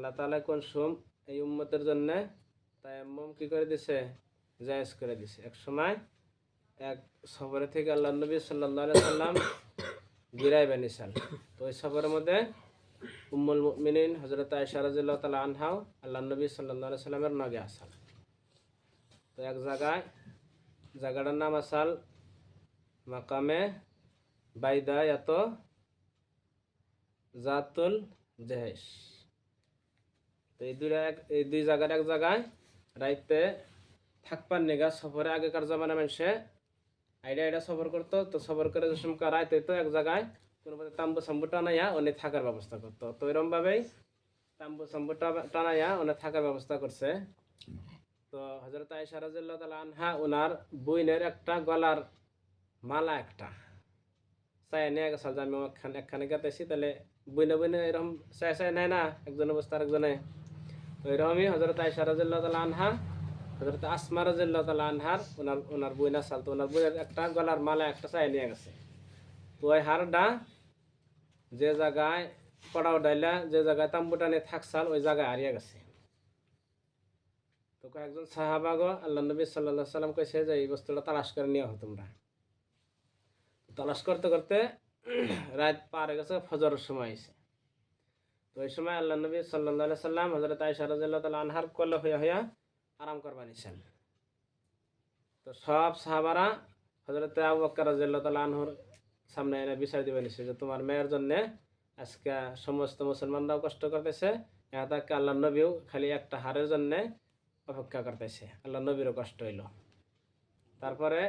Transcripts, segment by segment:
আল্লাহ তালা কোন সুম এই উম্মতের জন্যে তায়াম্মম কি করে দিছে? জায়েজ করে দিছে। এক সময় এক সফরে থেকে আল্লাহ নবী সাল্লাহ সাল্লাম গিরাই বানিয়েছেন তো ওই সফরের মধ্যে উম্মুল মিনিন হজরত আয়সা রাজিল্লাহ তালা আনহাও আল্লাহ নবী সাল্লাহ সাল্লামের নগে আসাল তো এক জায়গায়, জায়গাটার নাম আসাল মাকামে বাইদা এত জাতুল জেহেশ তো এই দুই এক এই দুই জায়গার এক জায়গায় রাইতে থাকবার নেগা, সফরে আগেকার জমানা মানুষে আইডা আইডা সফর করতো, তো সফর করে যে সময় রাইতে তো এক জায়গায় কোনো তাম্বু সাম্বু টানাইয়া অনেক থাকার ব্যবস্থা করতো। তো এরমভাবেই তাম্বু সাম্বু টানাইয়া অনেক থাকার ব্যবস্থা করছে। তো হজরত আয়সা রাজিল্লাহ তালা আনহা ওনার বইনের একটা গলার মালা একটা। চাই নিয়ে গেছে, যে আমি একখানে একখানে গেতেছি তাহলে বইনে বইনে এরকম চাই চাই নেয় না একজনের বস্তা আরেকজনে তো হজরত আয়সা রাজিল্লাহ তালা আনহা হজরত আসমা রাজিল্লাহ তালা আনহার ওনার ওনার বইনা সাল তো ওনার বইয়ের একটা গলার মালা, একটা চাই নিয়ে গেছে। তো ওই হারটা যে জায়গায় পড়াও ডাইলা যে জায়গায় তাম্বুটা নিয়ে থাকসাল ওই জায়গায় হারিয়ে গেছে। তো কয়েকজন সাহাবাগ আল্লাহ নবী সাল্লাহ সাল্লাম কইছে যে এই বস্তুটা তালাশ করে নিয়ে হো তোমরা। তালাশ করতে করতে রাত পার গেছে, ফজরের সময় তো ওই সময় আল্লাহ নবী সাল্লাহ সাল্লাম হজরত আয়সা রাজিল্লাহ তাল আনহার কল হইয়া হইয়া আরাম করবা নিছেন তো সব সাহাবারা হজরত আবু বক্কর তাল আনহর সামনে এনে বিচার দিবে যে তোমার মেয়ের জন্যে আজকে সমস্ত মুসলমানরাও কষ্ট করতেছে এটাকে আল্লাহ নবীও খালি একটা হারের জন্যে অপেক্ষা করতেছে আল্লাহ নবীরও কষ্ট হইল। তারপরে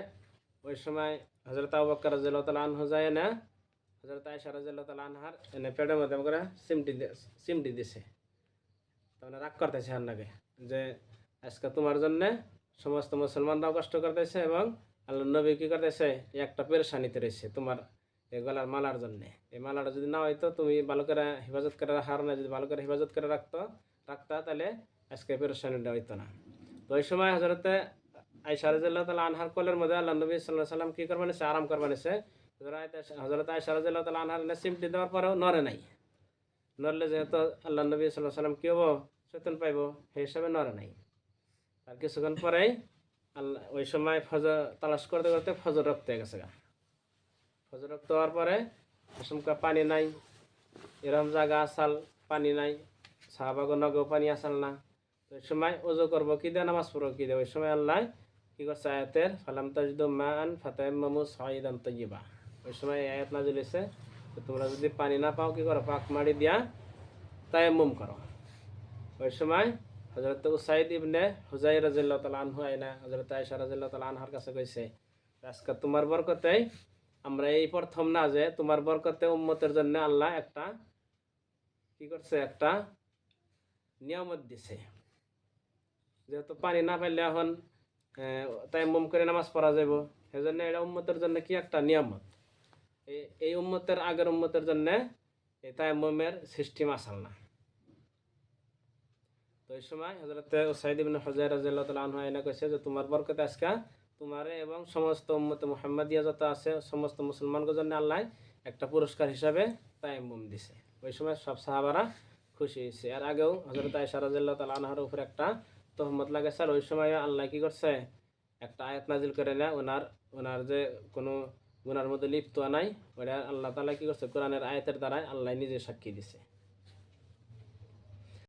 ওই সময় হজরত আবু বক্কর রাজিল্লাহ তাল আনহু যায় না হজরত আয়সা রাজিল্লাহ তাল আনহার, এনে পেটের মধ্যে করে সিমটি সিমটি দিছে। তারপরে রাগ করতেছে নাগে যে আজকে তোমার জন্যে সমস্ত মুসলমানরাও কষ্ট করতেছে এবং আল্লাহ নবী কি করতেছে? একটা পেরেশানিতে রয়েছে তোমার এই গলার মালার জন্যে। এই মালাটা যদি না হইতো, তুমি ভালো করে হেফাজত করে রাখার না, যদি ভালো করে হেফাজত করে রাখতো, রাখতা, তাহলে আজকে পেরেশানিটা হইতো না। তো ওই সময় হজরতে আয়সা রাজিল্লাহ তালা আনহার কলের মধ্যে আল্লাহ নবী সাল্লাহ সাল্লাম কী করবা নিছে? আরাম করবা নিছে। হজরত আয়সা রাজিল্লাহ তালা দেওয়ার পরেও নরে নাই। নরলে যেহেতু আল্লাহ নবী সাল্লাহ সাল্লাম কী হব? চেতন পাইব, সেই হিসাবে নরে নাই। আর কিছুক্ষণ পরেই আল্লাহ, ওই সময় ফজর তালাশ করতে করতে ফজর রক্ত হয়ে গেছে গা। ফজর রক্ত হওয়ার পরে আসমকা পানি নাই এরকম জায়গা আসাল পানি নাই, সাহাবাগো নগেও পানি আসাল না। ওই সময় ওজো করব কি দেয়, নামাজ পড়ব কি দেয়? ওই সময় আল্লাহ কি করছে? আয়াতের, ফালাম তাজদু মান ফাতাইমামু সাইদান তৈবা ওই সময় আয়াত নাজিল হয়েছে, তো তোমরা যদি পানি না পাও, কি করো? পাক মারি দিয়া তায়াম্মুম করো। ওই সময় হজরত উসাইদ ইবনে হুজাই রাজিল্লাহ তালা আনহু আইনা হজরত আয়সা রাজিল্লাহ তালা আনহার কাছে কইছে, আজকে তোমার বরকতেই আমরা এই প্রথম না যে তোমার বরকতে উম্মতের জন্য আল্লাহ একটা কি করছে? একটা নিয়ামত দিছে। যেহেতু পানি না পাইলে এখন তাই মুম করে নামাজ পড়া যাব সেজন্য এটা উম্মতের জন্য কি একটা নিয়ামত? এই উম্মতের আগের উম্মতের জন্য এই তাই মুমের সিস্টেম আসাল না তো এই সময় হজরত সাইদ ইবিন হজাই রাজিয়াল্লাহ আনহু যে তোমার বরকতে আজকা তোমারে এবং সমস্ত উম্মতে মুহাম্মাদিয়া যত আছে, সমস্ত মুসলমানদের জন্য আল্লাহ একটা পুরস্কার হিসাবে তাইমুম দিছে। ওই সময় সব সাহাবারা খুশি হয়েছে আর আগেও হজরত আয়সা রাজিয়াল্লাহ তালা আনহার উপর একটা তহমত লাগে স্যার ওই সময় আল্লাহ কি করছে? একটা আয়াত নাজিল করে না ওনার ওনার যে কোনো গুনার মধ্যে লিপ্ত নাই ওটা আল্লাহ তালা কি করছে? কোরআনের আয়তের দ্বারাই আল্লাহ নিজে সাক্ষী দিছে।